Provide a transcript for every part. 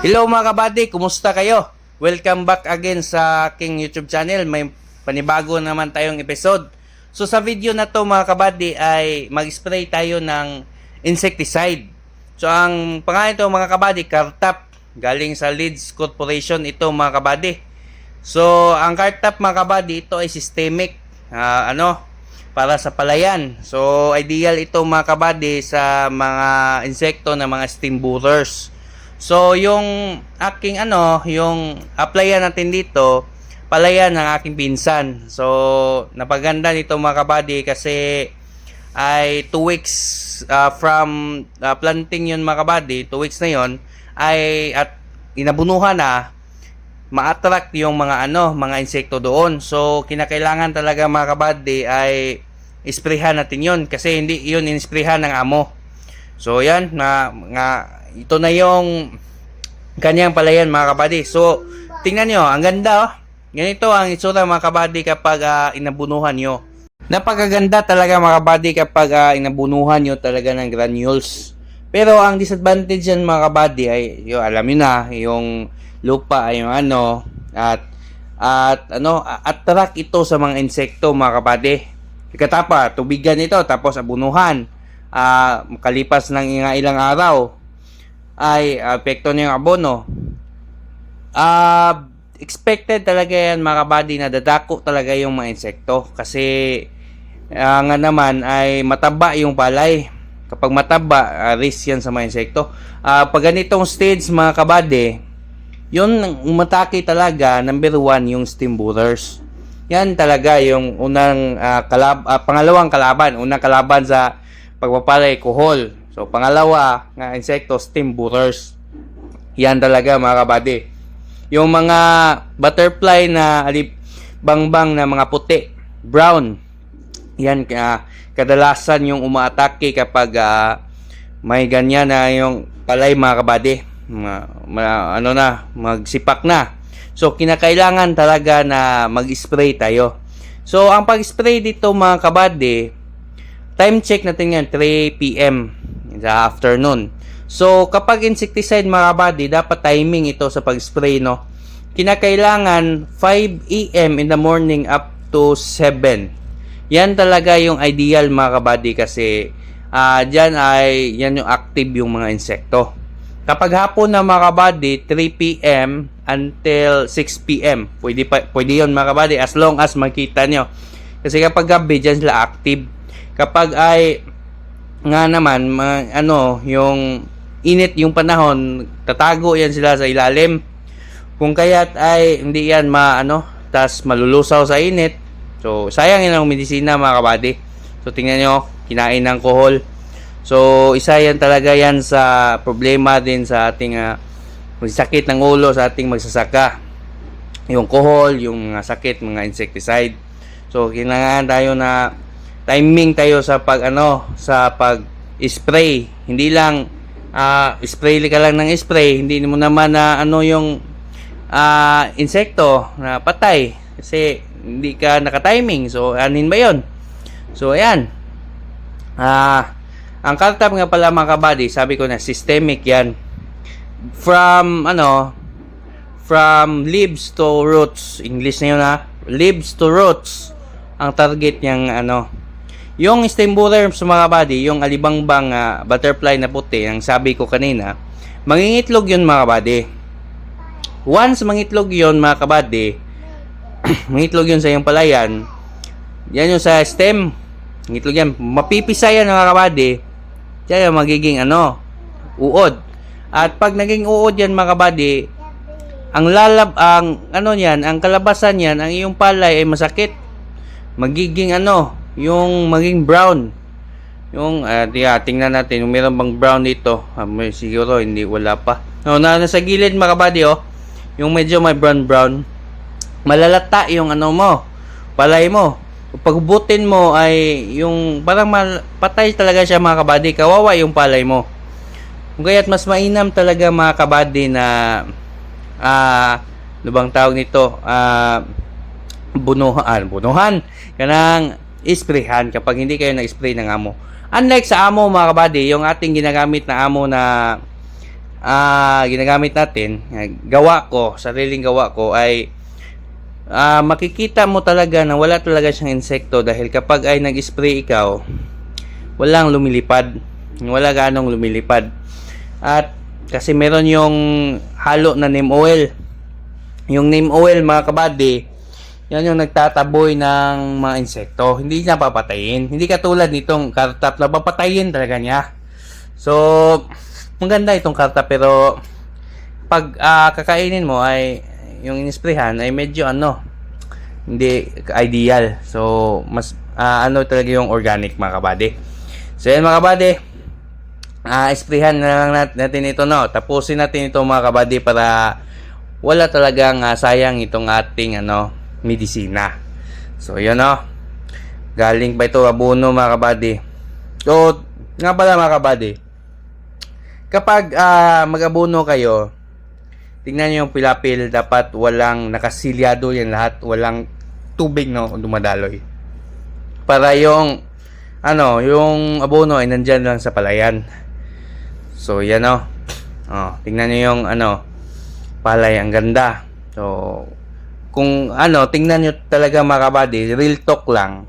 Hello mga kabady, kumusta kayo? Welcome back again sa aking YouTube channel. May panibago naman tayong episode. So sa video na to mga kabady ay mag-spray tayo ng insecticide. So ang pangalan ito mga kabady, Cartap. Galing sa Leeds Corporation ito mga kabady. So ang Cartap mga kabady, ito ay systemic. ah, ano, para sa palayan. So ideal ito mga kabady sa mga insekto na mga steam booters. So, yung aking ano, yung applyan natin dito, palayan ng aking pinsan. So, napaganda nito mga kabady kasi ay 2 weeks uh, from uh, planting yun mga kabady, 2 weeks na yon ay at inabunuhan na ma-attract yung mga ano, mga insekto doon. So, kinakailangan talaga mga kabady ay isprehan natin yun kasi hindi yun inisprehan ng amo. So, yan, na, nga, ito na yung kanyang palayan mga kabady. So, tingnan nyo, ang ganda oh. Ganito ang itsura mga kabady kapag ah, inabunuhan nyo. Napakaganda talaga mga kabady kapag ah, inabunuhan nyo talaga ng granules. Pero ang disadvantage yan mga kabady ay, yung, alam nyo na, yung lupa ay yung ano, at at ano, attract ito sa mga insekto mga kabady. Katapa, tubigan ito, tapos abunuhan. Ah, makalipas ng ilang araw, ay apekto na yung abono. Ah, expected talaga yan mga kabady na dadako talaga yung mga insekto kasi ah, nga naman ay mataba yung palay. Kapag mataba, ah, risk yan sa mga insekto. Ah, pag ganitong stage mga kabady, yun umatake talaga number one yung steam booters. Yan talaga yung unang ah, kalab ah, pangalawang kalaban, unang kalaban sa pagpapalay kuhol. So pangalawa nga insekto steam booters. Yan talaga mga kabady. Yung mga butterfly na alip bangbang na mga puti, brown. Yan ka kadalasan yung umaatake kapag ah, may ganyan na yung palay mga kabady. Ma, ma- ano na, magsipak na. So kinakailangan talaga na mag-spray tayo. So ang pag-spray dito mga kabady, time check natin yan 3 p.m. sa afternoon. So kapag insecticide mga kabady, dapat timing ito sa pag-spray no. Kinakailangan 5 a.m. in the morning up to 7. Yan talaga yung ideal mga kabady kasi ah diyan ay yan yung active yung mga insekto. Kapag hapon na mga kabady, 3 p.m. until 6 p.m. Pwede, pa, pwede yun mga kabady as long as makita nyo. Kasi kapag gabi, dyan sila active. Kapag ay nga naman, ma- ano, yung init yung panahon, tatago yan sila sa ilalim. Kung kaya't ay hindi yan maano, tas malulusaw sa init. So, sayang yan ang medisina mga kabady. So, tingnan nyo, kinain ng kohol. So, isa yan talaga yan sa problema din sa ating ah, sakit ng ulo sa ating magsasaka. Yung kohol, yung mga sakit, mga insecticide. So, kailangan tayo na timing tayo sa pag ano, sa pag spray. Hindi lang ah, spray ka lang ng spray, hindi mo naman na ano yung ah, insekto na patay kasi hindi ka naka-timing. So, anin ba 'yon? So, ayan. Ah, ang kaltab nga pala mga kabady, sabi ko na systemic 'yan. From ano, from leaves to roots. English na 'yun ha. Leaves to roots ang target niyang ano. Yung stem borer sa mga kabady, yung alibangbang ah, butterfly na puti, ang sabi ko kanina, mangingitlog 'yun mga kabady. Once mangitlog 'yon mga kabady, mangitlog 'yun sa iyong palayan. Yan yung sa stem. Mangitlog yan. Mapipisa yan mga kabady. Yan magiging ano, uod. At pag naging uod yan mga kabady, ang lalab, ang ano niyan, ang kalabasan niyan, ang iyong palay ay masakit. Magiging ano, yung maging brown. Yung, uh, tingnan natin, kung meron bang brown dito. Ah, may, siguro, hindi, wala pa. No, na, nasa gilid mga kabady, oh. Yung medyo may brown brown. Malalata yung ano mo, palay mo. Pag butin mo ay yung parang mal, patay talaga siya mga kabady. Kawawa yung palay mo. Kaya't mas mainam talaga mga kabady na ah ano bang tawag nito? Ah bunuhan, bunuhan kanang isprayhan kapag hindi kayo nag-spray ng amo. Unlike sa amo mga kabady, yung ating ginagamit na amo na ah ginagamit natin, ah, gawa ko, sariling gawa ko ay ah makikita mo talaga na wala talaga siyang insekto dahil kapag ay nag-spray ikaw, walang lumilipad. Wala ganong lumilipad. At kasi meron yung halo na neem oil. Yung neem oil mga kabady, yan yung nagtataboy ng mga insekto. Hindi niya papatayin. Hindi katulad nitong kartap na papatayin talaga niya. So, maganda itong kartap pero pag ah, kakainin mo ay yung inisprehan ay medyo ano hindi ideal. So, mas ah, ano talaga yung organic mga kabady. So, yan mga kabady. Ah, isprehan na lang nat- natin ito no. Tapusin natin ito mga kabady para wala talagang ah, sayang itong ating ano medisina. So, yun no. Galing pa ito abono mga kabady. So, nga pala mga kabady. Kapag ah, mag-abono kayo, tingnan niyo yung pilapil, dapat walang nakasilyado yan lahat, walang tubig no dumadaloy. Para yung ano, yung abono ay nandyan lang sa palayan. So, yan o. Oh, tingnan niyo yung ano, palay, ang ganda. So, kung ano, tingnan niyo talaga mga kabady, real talk lang.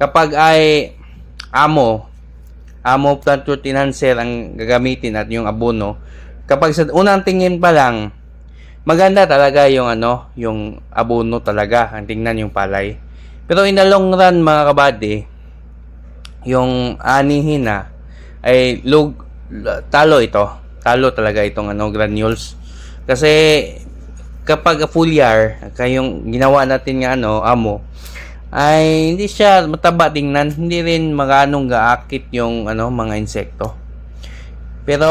Kapag ay amo, amo plant root enhancer ang gagamitin at yung abono, kapag sa unang tingin pa lang, maganda talaga yung ano, yung abono talaga, ang tingnan yung palay. Pero in the long run mga kabady, yung anihin na ay lug talo ito. Talo talaga itong ano granules. Kasi kapag foliar, kayong ginawa natin nga ano, amo, ay hindi siya mataba tingnan, hindi rin maganong gaakit yung ano mga insekto. Pero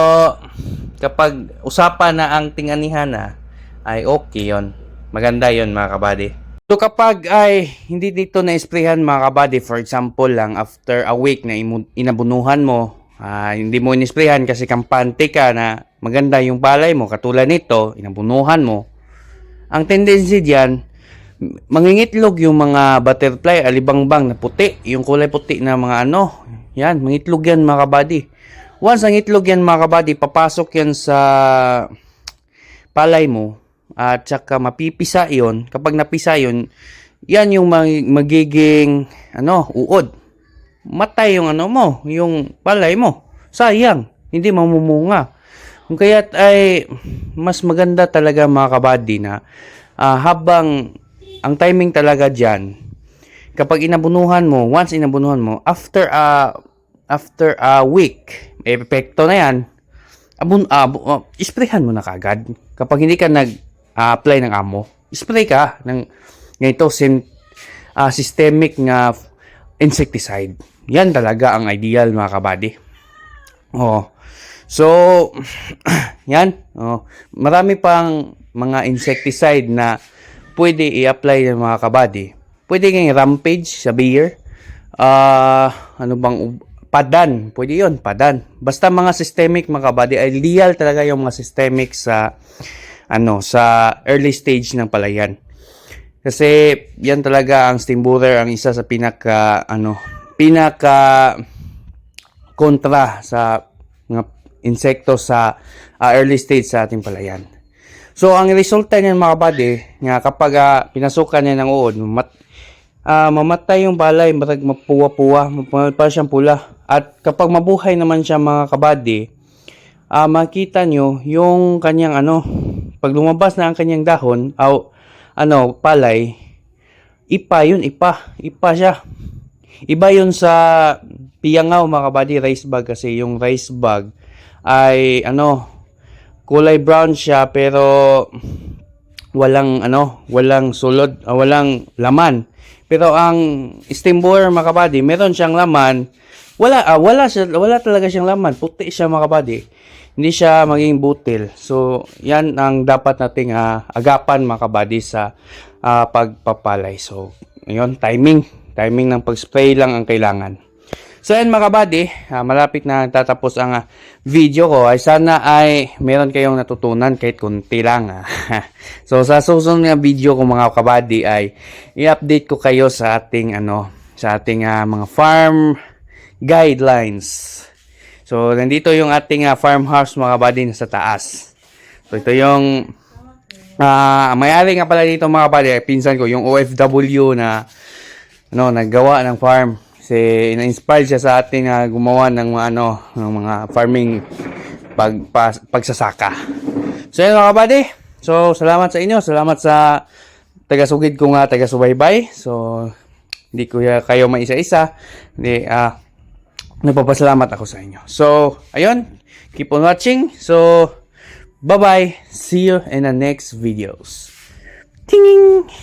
kapag usapan na ang tinganihan na, ay okay yon Maganda yon mga kabady. So kapag ay hindi dito na-sprayhan mga kabady, for example lang after a week na inabunuhan mo, ah, hindi mo in-sprayhan kasi kampante ka na maganda yung palay mo, katulad nito, inabunuhan mo, ang tendency diyan, mangingitlog yung mga butterfly, alibangbang na puti, yung kulay puti na mga ano, yan, mangitlog yan mga kabady. Once ang itlog yan mga kabady, papasok yan sa palay mo, at saka mapipisa yon kapag napisa yon yan yung mag- magiging ano uod. Matay yung ano mo yung palay mo. Sayang hindi mamumunga kung kaya't ay mas maganda talaga mga kabady na ah, habang ang timing talaga dyan kapag inabunuhan mo once inabunuhan mo after a after a week epekto na yan abun ah, bu- ah, isprayhan mo na kagad kapag hindi ka nag ah, apply ng amo spray ka ng ganito sin ah, systemic nga insecticide. Yan talaga ang ideal mga kabady oh so yan oh marami pang mga insecticide na pwede i-apply ng mga kabady. Pwede kang rampage sa beer. Ah ano bang padan pwede yon padan. Basta mga systemic mga kabady ideal talaga yung mga systemic sa ano sa early stage ng palayan. Kasi yan talaga ang steam borer ang isa sa pinaka ano pinaka kontra sa mga insekto sa ah, early stage sa ating palayan. So ang resulta niyan mga buddy, nga kapag ah, pinasukan niya ng uod, mat, ah, mamatay yung balay, marag mapuwa-puwa, para siyang pula. At kapag mabuhay naman siya mga kabady, ah makita nyo yung kanyang ano, pag lumabas na ang kanyang dahon, aw, ano, palay, ipa yun, ipa, ipa siya. Iba yun sa piyangaw mga kabady, rice bag kasi yung rice bag ay ano, kulay brown siya pero walang ano, walang sulod, ah, walang laman. Pero ang steam borer mga kabady, meron siyang laman. Wala ah, wala siya, wala talaga siyang laman. Puti siya mga kabady. Hindi siya maging butil. So, yan ang dapat nating ah, agapan mga kabady sa ah, pagpapalay. So, ngayon, timing. Timing ng pag-spray lang ang kailangan. So yan mga kabady, ah, malapit na tatapos ang ah, video ko. Ay sana ay meron kayong natutunan kahit kunti lang. ah. so sa susunod na video ko mga kabady ay i-update ko kayo sa ating ano sa ating ah, mga farm guidelines. So, nandito yung ating ah, farmhouse mga kabady sa taas. So, ito yung ah may-ari nga pala dito mga ay pinsan ko, yung OFW na ano, naggawa ng farm. Kasi na-inspire siya sa atin na gumawa ng mga ano, ng mga farming pag, pas- pagsasaka. So, yun mga kabady. So, salamat sa inyo. Salamat sa taga-sugid ko nga, taga-subaybay. So, hindi ko kayo maisa-isa. Hindi, ah, nagpapasalamat ako sa inyo. So, ayun. Keep on watching. So, bye-bye. See you in the next videos. Ting!